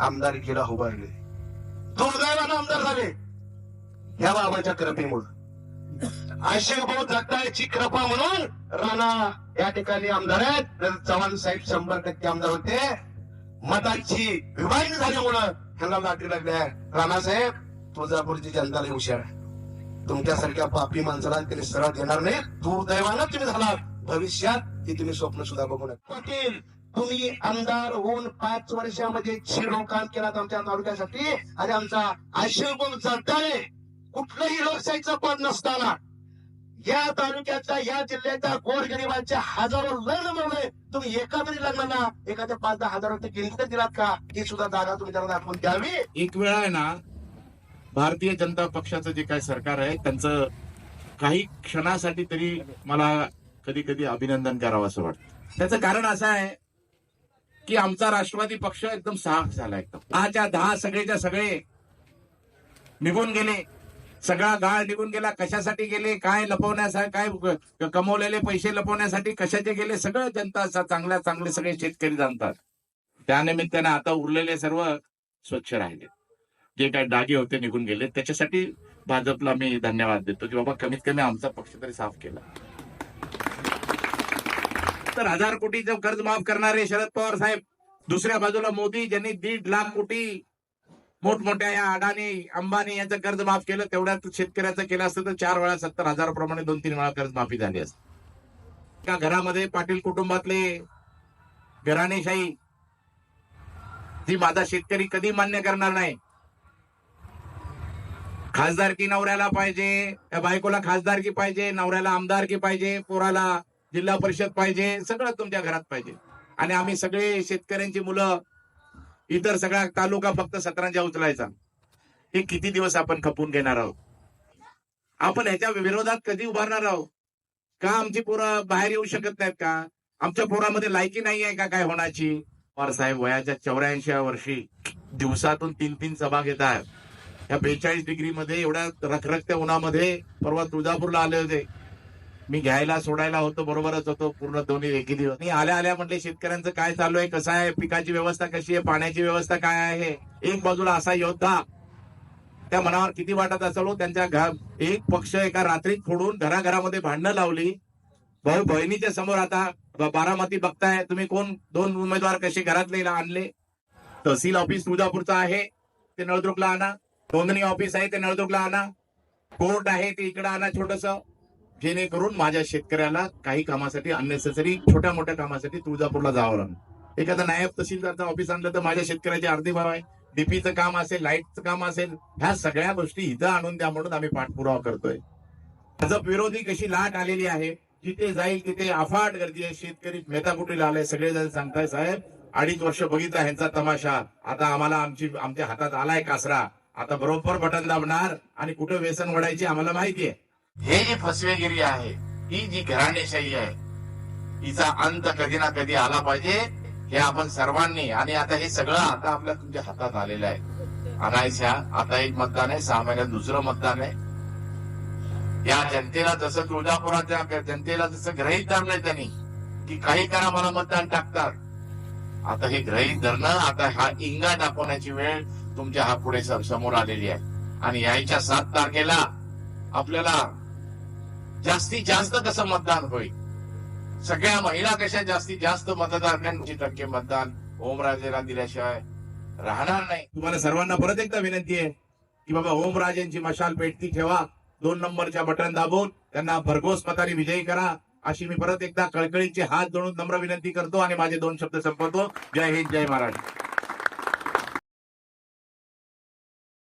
आमदारकीला उभारले. दुर्दैवानं आमदार झाले. ह्या बाबाच्या कृपेमुळं. आशिक भाऊ जगतायची कृपा म्हणून राणा या ठिकाणी आमदार आहेत. चव्हाण साहेब शंभर टक्के आमदार होते. मतांची विभागणी झाल्यामुळं ह्यांना लाटी लागल्या राणा साहेब तुळजापूरची जनता लई हुशार आहे. तुमच्यासारख्या पापी माणसाला तरी सरळ देणार नाही. दुर्दैवानं तुम्ही झाला भविष्यात ती तुम्ही स्वप्न सुद्धा बघू नका. पाटील तुम्ही आमदार होऊन पाच वर्षामध्ये झिरो काम केलात आमच्या तालुक्यासाठी. आणि आमचा आशीर्वाद जगताने कुठलंही लोकशाहीचं पद नसताना. या तालुक्याच्या या जिल्ह्याच्या गोरगरिबांच्या हजारो लग्न मिळवले. तुम्ही एका तरी लग्नाला एखाद्या पाच दहा हजार रुपये किंमत दिलात का? ही सुद्धा जागा तुम्ही त्यांना दाखवून द्यावी. एक वेळा आहे ना भारतीय जनता पक्षाचं जे काय सरकार आहे त्यांचं काही क्षणासाठी तरी मला कधी कधी अभिनंदन करावं असं वाटतं. त्याचं कारण असं आहे की आमचा राष्ट्रवादी पक्ष एकदम साफ झाला एकदम. दहाच्या दहा सगळेच्या सगळे निघून गेले. सगळा गाळ निघून गेला. कशासाठी गेले? काय लपवण्यासाठी काय कमवलेले पैसे लपवण्यासाठी कशाचे गेले? सगळं जनता चांगल्या चांगले सगळे शेतकरी जाणतात. त्यानिमित्ताने आता उरलेले सर्व स्वच्छ राहिले. जे काही डागे होते निघून गेले. त्याच्यासाठी भाजपला मी धन्यवाद देतो की बाबा कमीत कमी आमचा पक्ष तरी साफ केला. सत्तर हजार कोटीचं कर्ज माफ करणारे शरद पवार साहेब दुसऱ्या बाजूला मोदी ज्यांनी दीड लाख कोटी मोठमोठ्या या अडाणी अंबानी यांचं कर्ज माफ केलं तेवढ्यात शेतकऱ्याचं केलं असतं तर चार वेळा सत्तर हजार प्रमाणे दोन तीन वेळा कर्ज माफी झाली असते. त्या घरामध्ये पाटील कुटुंबातले घराणेशाही ती माझा शेतकरी कधी मान्य करणार नाही. खासदारकी नवऱ्याला पाहिजे त्या बायकोला खासदारकी पाहिजे नवऱ्याला आमदारकी पाहिजे पोराला जिल्हा परिषद पाहिजे सगळं तुमच्या घरात पाहिजे. आणि आम्ही सगळे शेतकऱ्यांची मुलं इतर सगळा तालुका फक्त सतरांच्या उचलायचा. हे किती दिवस आपण खपून घेणार आहोत? आपण ह्याच्या विरोधात कधी उभारणार आहोत? का आमची पोरं बाहेर येऊ शकत नाहीत का? आमच्या पोरामध्ये लायकी नाही आहे का काय होण्याची? पवार साहेब वयाच्या चौऱ्याऐंशी वर्षी दिवसातून तीन तीन सभा घेत आहेत या बेचाळीस डिग्री मध्ये एवढ्या रखरखत्या उन्हामध्ये परवा तुळजापूरला आले होते. मी घ्यायला सोडायला होतो बरोबरच होतो पूर्ण दोन्ही एकी दिवस. मी आल्या आल्या म्हटले शेतकऱ्यांचं काय चालू आहे? कसं आहे? पिकाची व्यवस्था कशी आहे? पाण्याची व्यवस्था काय आहे? एक बाजूला असा योद्धा त्या मनावर किती वाटत असलो हो, त्यांच्या एक पक्ष एका रात्रीत फोडून घराघरामध्ये भांडणं लावली. भाऊ बहिणीच्या समोर आता बारामती बघताय तुम्ही कोण? दोन उमेदवार कसे घरातले आणले? तहसील ऑफिस तुळजापूरचं आहे ते नळदुर्गला आणा. नोंदणी ऑफिस आहे ते नळदुर्गला आणा. कोर्ट आहे ते इकडे आणा छोटस. जेणेकरून माझ्या शेतकऱ्याला काही कामासाठी अननेसेसरी छोट्या मोठ्या कामासाठी तुळजापूरला जावं लागलं. एखादा नायब तहसीलदारचं ऑफिस आणलं तर माझ्या शेतकऱ्याचे अर्धी भाव आहे. डीपीचं काम असेल लाईटचं काम असेल ह्या सगळ्या गोष्टी इथं आणून द्या म्हणून आम्ही पाठपुरावा करतोय. भाजप विरोधी कशी लाट आलेली आहे जिथे जाईल तिथे अफाट गर्दी आहे. शेतकरी मेताकुटीला आलाय सगळेजण सांगताय साहेब अडीच वर्ष बघितला ह्यांचा तमाशा. आता आम्हाला आमची आमच्या हातात आलाय कासरा. आता बरोबर बटन दाबणार आणि कुठं व्यसन वडायची आम्हाला माहिती आहे. हे जी फसवेगिरी आहे ही जी घराणेशाही आहे हिचा अंत कधी ना कधी आला पाहिजे हे आपण सर्वांनी आणि आता हे सगळं आता आपल्या तुमच्या हातात आलेलं आहे. आणायच्या आता एक मतदान आहे सहा महिन्यात दुसरं मतदान आहे. या जनतेला जसं तुळजापुराच्या जनतेला जसं ग्रहित धरलंय त्यांनी की काही करा मला मतदान टाकतात. आता हे ग्रहित धरणं आता हा इंगा दाखवण्याची वेळ तुमच्या हा पुढे समोर आलेली आहे. आणि यायच्या सात तारखेला आपल्याला जास्तीत जास्त कसं मतदान होईल? सगळ्या महिला कशा जास्तीत जास्त मतदारांची टक्के मतदान ओमराजेला दिल्याशिवाय राहणार नाही. तुम्हाला सर्वांना परत एकदा विनंती आहे की बाबा ओमराजेंची मशाल पेटती ठेवा दोन नंबरच्या बटन दाबून त्यांना भरघोस मताने विजयी करा. अशी मी परत एकदा कळकळीचे हात जोडून नम्र विनंती करतो आणि माझे दोन शब्द संपवतो. जय हिंद जय महाराष्ट्र.